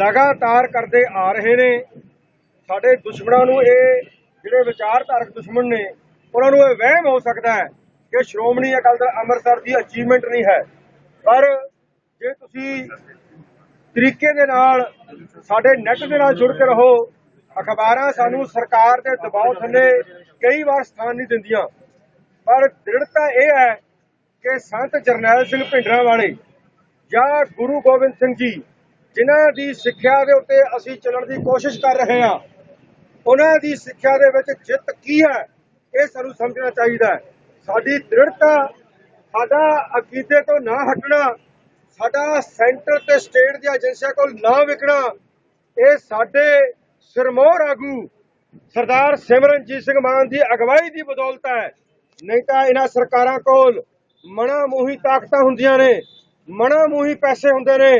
ਲਗਾਤਾਰ ਕਰਦੇ ਆ ਰਹੇ ਨੇ। ਸਾਡੇ ਦੁਸ਼ਮਣਾਂ ਨੂੰ ਇਹ ਜਿਹੜੇ ਵਿਚਾਰਧਾਰਕ ਦੁਸ਼ਮਣ ਨੇ, ਉਹਨਾਂ ਨੂੰ ਇਹ ਵਹਿਮ ਹੋ ਸਕਦਾ ਹੈ ਕਿ ਸ਼੍ਰੋਮਣੀ ਅਕਾਲੀ ਦਲ ਅੰਮ੍ਰਿਤਸਰ ਦੀ ਅਚੀਵਮੈਂਟ ਨਹੀਂ ਹੈ। ਪਰ ਜੇ ਤੁਸੀਂ ਤਰੀਕੇ ਦੇ ਨਾਲ ਸਾਡੇ ਨੈਟ ਦੇ ਨਾਲ ਜੁੜ ਕੇ ਰਹੋ, ਅਖਬਾਰਾਂ ਸਾਨੂੰ ਸਰਕਾਰ ਦੇ ਦਬਾਅ ਥੱਲੇ ਕਈ ਵਾਰ ਸਥਾਨ ਨਹੀਂ ਦਿੰਦੀਆਂ। ਪਰ ਦ੍ਰਿੜਤਾ ਇਹ ਹੈ ਕਿ ਸੰਤ ਜਰਨੈਲ ਸਿੰਘ ਭਿੰਡਰਾਂ ਵਾਲੇ ਜਾਂ ਗੁਰੂ ਗੋਬਿੰਦ ਸਿੰਘ ਜੀ ਜਿਨ੍ਹਾਂ ਦੀ ਸਿੱਖਿਆ ਦੇ ਉੱਤੇ ਅਸੀਂ ਚੱਲਣ ਦੀ ਕੋਸ਼ਿਸ਼ ਕਰ ਰਹੇ ਹਾਂ, ਉਹਨਾਂ ਦੀ ਸਿੱਖਿਆ ਦੇ ਵਿੱਚ ਜਿੱਤ ਕੀ ਹੈ, ਇਹ ਸਾਨੂੰ ਸਮਝਣਾ ਚਾਹੀਦਾ ਹੈ। ਸਾਡੀ ਦ੍ਰਿੜਤਾ, ਸਾਡਾ ਅਕੀਦੇ ਤੋਂ ਨਾ ਹਟਣਾ, ਸਾਡਾ ਸੈਂਟਰ ਤੇ ਸਟੇਟ ਦੀਆਂ ਏਜੰਸੀਆਂ ਕੋਲ ਨਾ ਵਿਕਣਾ, ਇਹ ਸਾਡੇ ਸਿਰਮੌਰ ਆਗੂ ਸਰਦਾਰ ਸਿਮਰਨਜੀਤ ਸਿੰਘ ਮਾਨ ਦੀ ਅਗਵਾਈ ਦੀ ਬਦੌਲਤ ਹੈ। ਨਹੀਂ ਤਾਂ ਇਹਨਾਂ ਸਰਕਾਰਾਂ ਕੋਲ ਮਣਾ ਮੂਹੀ ਤਾਕਤਾਂ ਹੁੰਦੀਆਂ ਨੇ ਮਣਾ ਮੂਹੀ ਪੈਸੇ ਹੁੰਦੇ ਨੇ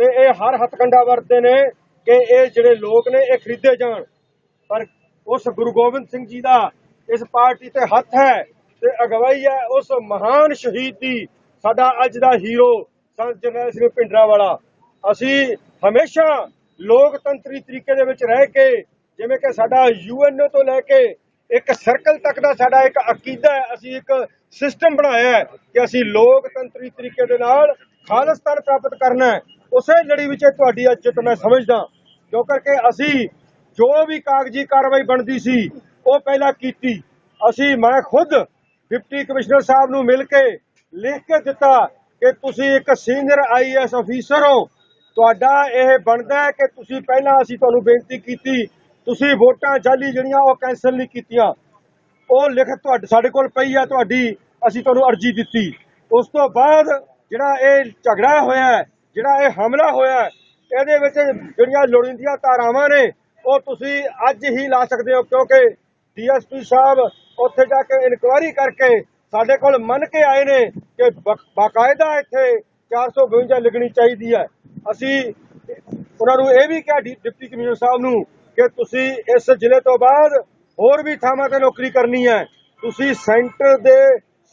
ਤੇ ਇਹ ਹਰ ਹੱਥਕੰਡਾ ਵਰਤਦੇ ਨੇ ਕਿ ਇਹ ਜਿਹੜੇ ਲੋਕ ਨੇ, ਇਹ ਖਰੀਦੇ ਜਾਣ। ਪਰ ਉਸ ਗੁਰੂ ਗੋਬਿੰਦ ਸਿੰਘ ਜੀ ਦਾ ਇਸ ਪਾਰਟੀ ਤੇ ਹੱਥ ਹੈ ਤੇ ਅਗਵਾਈ ਹੈ ਉਸ ਮਹਾਨ ਸ਼ਹੀਦ ਦੀ, ਸਾਡਾ ਅੱਜ ਦਾ ਹੀਰੋ, ਸੰਤ ਜਰਨੈਲ ਸਿੰਘ ਭਿੰਡਰਾ ਵਾਲਾ ਅਸੀਂ ਹਮੇਸ਼ਾ ਲੋਕਤੰਤਰੀ ਤਰੀਕੇ ਦੇ ਵਿੱਚ ਰਹਿ ਕੇ, ਜਿਵੇਂ ਕਿ ਸਾਡਾ ਯੂਐਨਓ ਤੋਂ ਲੈ ਕੇ ਇੱਕ ਸਰਕਲ ਤੱਕ ਦਾ ਸਾਡਾ ਇੱਕ ਅਕੀਦਾ ਹੈ, ਅਸੀਂ ਇੱਕ ਸਿਸਟਮ ਬਣਾਇਆ ਹੈ ਕਿ ਅਸੀਂ ਲੋਕਤੰਤਰੀ ਤਰੀਕੇ ਦੇ ਨਾਲ ਖਾਲਿਸਤਾਨ ਪ੍ਰਾਪਤ ਕਰਨਾ ਹੈ। ਉਸੇ ਲੜੀ ਵਿੱਚ ਇਹ ਤੁਹਾਡੀ ਇੱਜ਼ਤ ਮੈਂ ਸਮਝਦਾ ਕਿਉਂ ਕਰਕੇ ਅਸੀਂ ਜੋ ਵੀ ਕਾਗਜ਼ੀ ਕਾਰਵਾਈ ਬਣਦੀ ਸੀ, ਉਹ ਪਹਿਲਾਂ ਕੀਤੀ। ਅਸੀਂ, ਮੈਂ ਖੁਦ ਡਿਪਟੀ ਕਮਿਸ਼ਨਰ ਸਾਹਿਬ ਨੂੰ ਮਿਲ ਕੇ ਲਿਖ ਕੇ ਦਿੱਤਾ ਕਿ ਤੁਸੀਂ ਇੱਕ ਸੀਨੀਅਰ ਆਈਐਸ ਅਫੀਸਰ ਹੋ। ਤੁਹਾਡਾ ਇਹ ਬਣਦਾ ਹੈ ਕਿ ਤੁਸੀਂ ਪਹਿਲਾਂ ਅਸੀਂ ਤੁਹਾਨੂੰ ਬੇਨਤੀ ਕੀਤੀ, ਤੁਸੀਂ ਵੋਟਾਂ ਜਾਲੀ ਜਿਹੜੀਆਂ ਉਹ ਕੈਂਸਲ ਨਹੀਂ ਕੀਤੀਆਂ। ਉਹ ਲਿਖਤ ਤੁਹਾਡੇ, ਸਾਡੇ ਕੋਲ ਪਈ ਆ ਤੁਹਾਡੀ, ਅਸੀਂ ਤੁਹਾਨੂੰ ਅਰਜੀ ਦਿੱਤੀ। ਉਸ ਤੋਂ ਬਾਅਦ ਜਿਹੜਾ ਇਹ ਝਗੜਾ ਹੋਇਆ ਜਿਹੜਾ ਇਹ ਹਮਲਾ ਹੋਇਆ ਇਹਦੇ ਵਿੱਚ ਜਿਹੜੀਆਂ ਲੋੜੀਂਦੀਆਂ ਧਾਰਾਵਾਂ ਨੇ, ਉਹ ਤੁਸੀਂ ਅੱਜ ਹੀ ਲਾ ਸਕਦੇ ਹੋ, ਕਿਉਂਕਿ ਡੀਐਸਪੀ ਸਾਹਿਬ ਉੱਥੇ ਜਾ ਕੇ ਇਨਕੁਆਇਰੀ ਕਰਕੇ ਸਾਡੇ ਕੋਲ ਮੰਨ ਕੇ ਆਏ ਨੇ ਕਿ ਬਾਕਾਇਦਾ ਇੱਥੇ 452 ਲਿਖਣੀ ਚਾਹੀਦੀ ਹੈ। ਅਸੀਂ ਉਹਨਾਂ ਨੂੰ ਇਹ ਵੀ ਕਿਹਾ ਡਿਪਟੀ ਕਮਿਸ਼ਨਰ ਸਾਹਿਬ ਨੂੰ ਕਿ ਤੁਸੀਂ ਇਸ ਜ਼ਿਲ੍ਹੇ ਤੋਂ ਬਾਅਦ ਹੋਰ ਵੀ ਥਾਵਾਂ ਤੇ ਨੌਕਰੀ ਕਰਨੀ ਹੈ। ਤੁਸੀਂ ਸੈਂਟਰ ਦੇ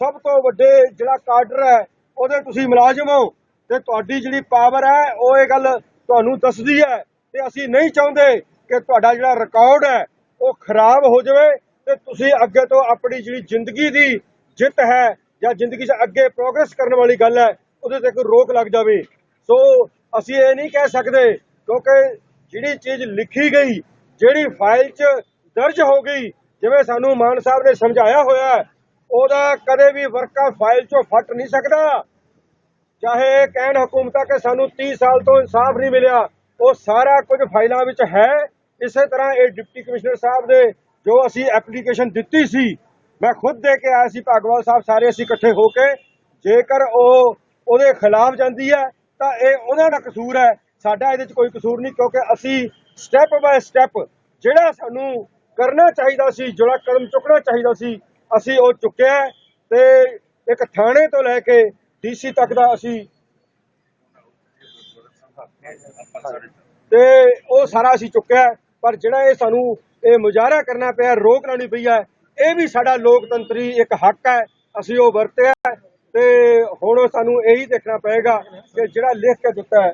ਸਭ ਤੋਂ ਵੱਡੇ ਜਿਹੜਾ ਕਾਡਰ ਹੈ, ਉਹਦੇ ਤੁਸੀਂ ਮੁਲਾਜ਼ਮ ਹੋ। ਤੇ ਤੁਹਾਡੀ ਜਿਹੜੀ ਪਾਵਰ ਹੈ, ਉਹ ਇਹ ਗੱਲ ਤੁਹਾਨੂੰ ਦੱਸਦੀ ਹੈ। ਤੇ ਅਸੀਂ ਨਹੀਂ ਚਾਹੁੰਦੇ ਕਿ ਤੁਹਾਡਾ ਜਿਹੜਾ ਰਿਕਾਰਡ ਹੈ, ਉਹ ਖਰਾਬ ਹੋ ਜਾਵੇ ਤੇ ਤੁਸੀਂ ਅੱਗੇ ਤੋਂ ਆਪਣੀ ਜਿਹੜੀ ਜ਼ਿੰਦਗੀ ਦੀ ਜਿੱਤ ਹੈ ਜਾਂ ਜ਼ਿੰਦਗੀ 'ਚ ਅੱਗੇ ਪ੍ਰੋਗਰੈਸ ਕਰਨ ਵਾਲੀ ਗੱਲ ਹੈ, ਉਹਦੇ ਤੇ ਕੋਈ ਰੋਕ ਲੱਗ ਜਾਵੇ। ਸੋ ਅਸੀਂ ਇਹ ਨਹੀਂ ਕਹਿ ਸਕਦੇ ਕਿਉਂਕਿ ਜਿਹੜੀ ਚੀਜ਼ ਲਿਖੀ ਗਈ, ਜਿਹੜੀ ਫਾਈਲ 'ਚ ਦਰਜ ਹੋ ਗਈ, ਜਿਵੇਂ ਸਾਨੂੰ ਮਾਨ ਸਾਹਿਬ ਨੇ ਸਮਝਾਇਆ ਹੋਇਆ, ਉਹਦਾ ਕਦੇ ਵੀ ਵਰਕਾ ਫਾਈਲ 'ਚੋਂ ਫਟ ਨਹੀਂ ਸਕਦਾ। ਚਾਹੇ ਇਹ ਕਹਿਣ ਹਕੂਮਤਾਂ ਕਿ ਸਾਨੂੰ 30 ਸਾਲ ਤੋਂ ਇਨਸਾਫ ਨਹੀਂ ਮਿਲਿਆ, ਉਹ ਸਾਰਾ ਕੁਝ ਫਾਈਲਾਂ ਵਿੱਚ ਹੈ। ਇਸੇ ਤਰ੍ਹਾਂ ਇਹ ਡਿਪਟੀ ਕਮਿਸ਼ਨਰ ਸਾਹਿਬ ਦੇ ਜੋ ਅਸੀਂ ਐਪਲੀਕੇਸ਼ਨ ਦਿੱਤੀ ਸੀ, ਮੈਂ ਖੁਦ ਦੇ ਕੇ ਆਇਆ ਸੀ, ਭਾਗਵਾਲ ਸਾਹਿਬ ਸਾਰੇ ਅਸੀਂ ਇਕੱਠੇ ਹੋ ਕੇ, ਜੇਕਰ ਉਹ ਉਹਦੇ ਖਿਲਾਫ ਜਾਂਦੀ ਹੈ, ਤਾਂ ਇਹ ਉਹਨਾਂ ਦਾ ਕਸੂਰ ਹੈ। ਸਾਡਾ ਇਹਦੇ 'ਚ ਕੋਈ ਕਸੂਰ ਨਹੀਂ, ਕਿਉਂਕਿ ਅਸੀਂ ਸਟੈਪ ਬਾਏ ਸਟੈਪ ਜਿਹੜਾ ਸਾਨੂੰ ਕਰਨਾ ਚਾਹੀਦਾ ਸੀ, ਜਿਹੜਾ ਕਦਮ ਚੁੱਕਣਾ ਚਾਹੀਦਾ ਸੀ, ਅਸੀਂ ਉਹ ਚੁੱਕਿਆ ਤੇ ਇੱਕ ਥਾਣੇ ਤੋਂ ਲੈ ਕੇ ਡੀਸੀ ਤੱਕ ਦਾ ਅਸੀਂ ਤੇ ਉਹ ਸਾਰਾ ਅਸੀਂ ਚੁੱਕਿਆ ਪਰ ਜਿਹੜਾ ਇਹ ਸਾਨੂੰ ਇਹ ਮੁਜ਼ਾਹਰਾ ਕਰਨਾ ਪਿਆ, ਰੋਕ ਲਾਉਣੀ ਪਈ ਹੈ, ਇਹ ਵੀ ਸਾਡਾ ਲੋਕਤੰਤਰੀ ਇੱਕ ਹੱਕ ਹੈ, ਅਸੀਂ ਉਹ ਵਰਤਿਆ ਤੇ ਹੁਣ ਸਾਨੂੰ ਇਹੀ ਦੇਖਣਾ ਪਏਗਾ ਕਿ ਜਿਹੜਾ ਲਿਖ ਕੇ ਦਿੱਤਾ ਹੈ।